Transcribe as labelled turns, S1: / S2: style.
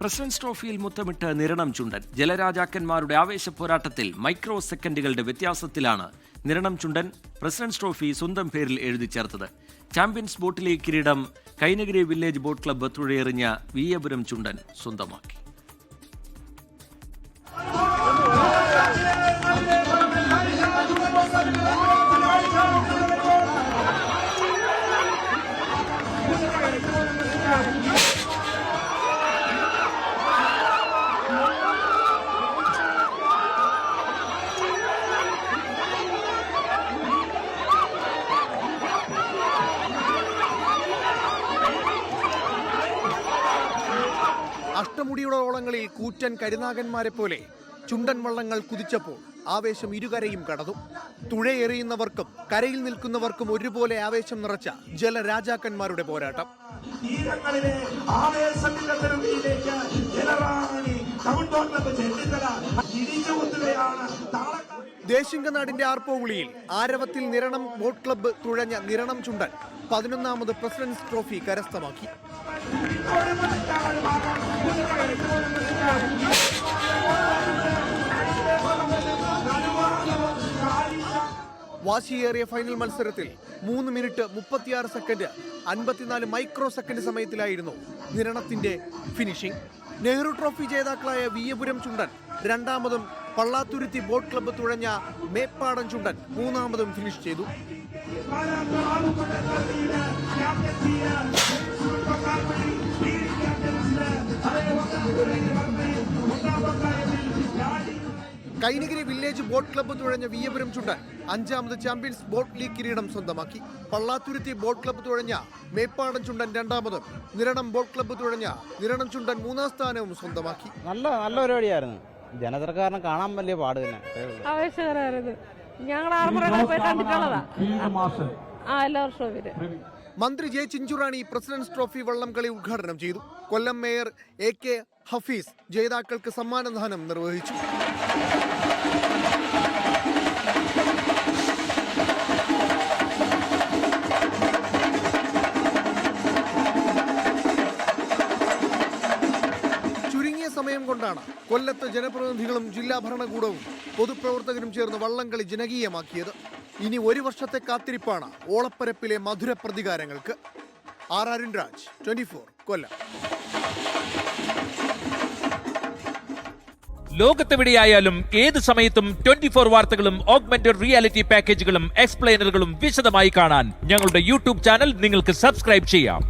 S1: Precedence ട്രോഫിയിൽ മുത്തമിട്ട് നിരണം ചുണ്ടൻ. ജലരാജാക്കന്മാരുടെ ആവേശ പോരാട്ടത്തിൽ മൈക്രോ സെക്കൻഡുകളുടെ വ്യത്യാസത്തിലാണ് നിരണം ചുണ്ടൻ പ്രസിഡൻസ് ട്രോഫി സ്വന്തം പേരിൽ എഴുതി ചേർത്തത്. ചാമ്പ്യൻസ് ബോട്ടിലെ കിരീടം കൈനഗിരി വില്ലേജ് ബോട്ട് ക്ലബ്ബ് തുഴയെറിഞ്ഞ വീയപുരം ചുണ്ടൻ സ്വന്തമാക്കി.
S2: അഷ്ടമുടിയുടെ ഓളങ്ങളിൽ കൂറ്റൻ കരുനാഗന്മാരെ പോലെ ചുണ്ടൻ വള്ളങ്ങൾ കുതിച്ചപ്പോൾ ആവേശം ഇരുകരയും കടന്നു. തുഴയെറിയുന്നവർക്കും കരയിൽ നിൽക്കുന്നവർക്കും ഒരുപോലെ ആവേശം നിറച്ച ജലരാജാക്കന്മാരുടെ പോരാട്ടം.
S3: തീരങ്ങളിലെ ജലറാണി
S2: ദേശിംഗനാടിന്റെ ആർപ്പോവിളിയിൽ ആരവത്തിൽ നിരണം ബോട്ട് ക്ലബ്ബ് തുഴഞ്ഞ നിരണം ചുണ്ടൻ പതിനൊന്നാമത് പ്രസിഡന്റ്സ് ട്രോഫി കരസ്ഥമാക്കി. വാശിയേറിയ ഫൈനൽ മത്സരത്തിൽ മൂന്ന് മിനിറ്റ് മുപ്പത്തിയാറ് സെക്കൻഡ് അൻപത്തിനാല് മൈക്രോ സെക്കൻഡ് സമയത്തിലായിരുന്നു നിരണത്തിന്റെ ഫിനിഷിംഗ്. നെഹ്റു ട്രോഫി ജേതാക്കളായ വിയപുരം ചുണ്ടൻ രണ്ടാമതും പള്ളാത്തുരുത്തി ബോട്ട് ക്ലബ്ബ് തുഴഞ്ഞ മേപ്പാടൻ ചുണ്ടൻ മൂന്നാമതും ഫിനിഷ് ചെയ്തു. കൈനഗിരി വില്ലേജ് ബോട്ട് ക്ലബ്ബ് തുഴഞ്ഞ വിയപുരം ചുണ്ടൻ അഞ്ചാമത് ചാമ്പ്യൻസ് ബോട്ട് ലീഗ് കിരീടം സ്വന്തമാക്കി. പള്ളാത്തുരുത്തി ബോട്ട് ക്ലബ്ബ് തുഴഞ്ഞ മേപ്പാടൻ ചുണ്ടൻ രണ്ടാമതും നിരണം ബോട്ട് ക്ലബ്ബ് തുഴഞ്ഞ നിരണം ചുണ്ടൻ മൂന്നാം സ്ഥാനവും സ്വന്തമാക്കി.
S4: നല്ല നല്ല പരിപാടിയായിരുന്നു. ജനതർക്കാരനെ കാണാൻ വലിയ പാട് തന്നെ.
S5: ആവേശകരമായിരുന്നു. ഞങ്ങൾ ആറന്മുള പോയി കണ്ടിട്ടുള്ളതാ. ആ എല്ലാ വർഷവും ഇവർ
S2: മന്ത്രി ജെ ചിഞ്ചുറാണി പ്രസിഡന്റ്സ് ട്രോഫി വള്ളംകളി ഉദ്ഘാടനം ചെയ്തു. Kollam mayor A K Hafeez ജേതാക്കൾക്ക് സമ്മാനദാനം നിർവഹിച്ചു. ചുരുങ്ങിയ സമയം കൊണ്ടാണ് കൊല്ലത്ത് ജനപ്രതിനിധികളും ജില്ലാ ഭരണകൂടവും പൊതുപ്രവർത്തകരും ചേർന്ന് വള്ളംകളി ജനകീയമാക്കിയത്. ഇനി ഒരു വർഷത്തെ കാത്തിരിപ്പാണ് ഓളപ്പരപ്പിലെ മധുര പ്രതികാരങ്ങൾക്ക്. R Arun Raj twenty four Kollam.
S6: ലോകത്തെവിടെയായാലും ഏത് സമയത്തും ട്വന്റി ഫോർ വാർത്തകളും ഓഗ്മെന്റഡ് റിയാലിറ്റി പാക്കേജുകളും എക്സ്പ്ലെയിനറുകളും വിശദമായി കാണാൻ ഞങ്ങളുടെ യൂട്യൂബ് ചാനൽ നിങ്ങൾക്ക് സബ്സ്ക്രൈബ് ചെയ്യാം.